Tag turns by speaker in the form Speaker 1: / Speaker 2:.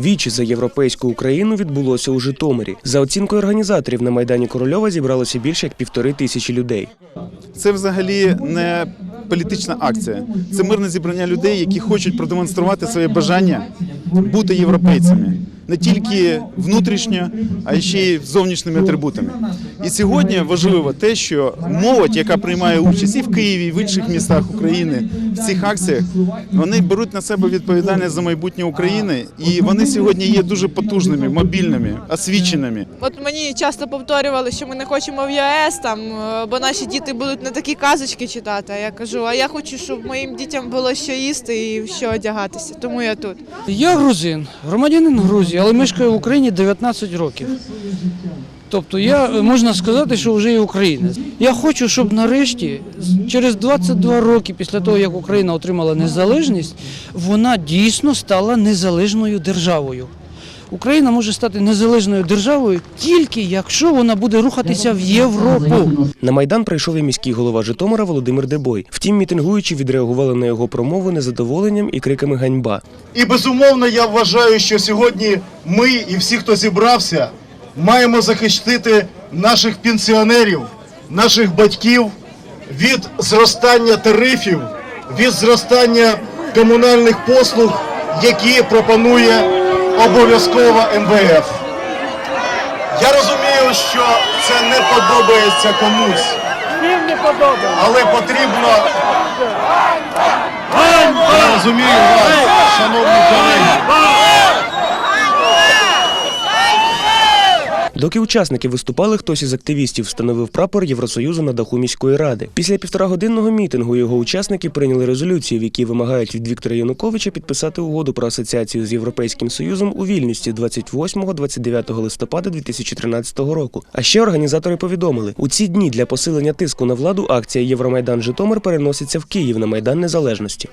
Speaker 1: Вічі за європейську Україну відбулося у Житомирі. За оцінкою організаторів на майдані Корольова зібралося більше як півтори тисячі людей.
Speaker 2: Це взагалі не політична акція. Це мирне зібрання людей, які хочуть продемонструвати своє бажання бути європейцями не тільки внутрішньо, а ще й зовнішніми атрибутами. І сьогодні важливо те, що молодь, яка приймає участь і в Києві, і в інших містах України в цих акціях, вони беруть на себе відповідальність за майбутнє України, і вони сьогодні є дуже потужними, мобільними, освіченими.
Speaker 3: От мені часто повторювали, що ми не хочемо в ЄС, там, е, бо наші діти будуть не такі казочки читати. А я кажу, а я хочу, щоб моїм дітям було що їсти і що одягатися. Тому я тут.
Speaker 4: Я грузин, громадянин Грузії, але мешкаю в Україні 19 років. Тобто я можна сказати, що вже і українець. Я хочу, щоб нарешті, через 22 роки після того, як Україна отримала незалежність, вона дійсно стала незалежною державою. Україна може стати незалежною державою тільки якщо вона буде рухатися в Європу.
Speaker 1: На майдан прийшов і міський голова Житомира Володимир Дебой. Втім, мітингуючі відреагували на його промову незадоволенням і криками ганьба.
Speaker 5: І безумовно, я вважаю, що сьогодні ми і всі, хто зібрався, маємо захистити наших пенсіонерів, наших батьків від зростання тарифів, від зростання комунальних послуг, які пропонує обов'язково МВФ. Я розумію, що це не подобається комусь. Але потрібно. Я розумію вас, шановні колеги.
Speaker 1: Доки учасники виступали, хтось із активістів встановив прапор Євросоюзу на даху міської ради. Після півторагодинного мітингу його учасники прийняли резолюцію, в якій вимагають від Віктора Януковича підписати угоду про асоціацію з Європейським Союзом у вільності 28-29 листопада 2013 року. А ще організатори повідомили, у ці дні для посилення тиску на владу акція Євромайдан Житомир переноситься в Київ на майдан Незалежності.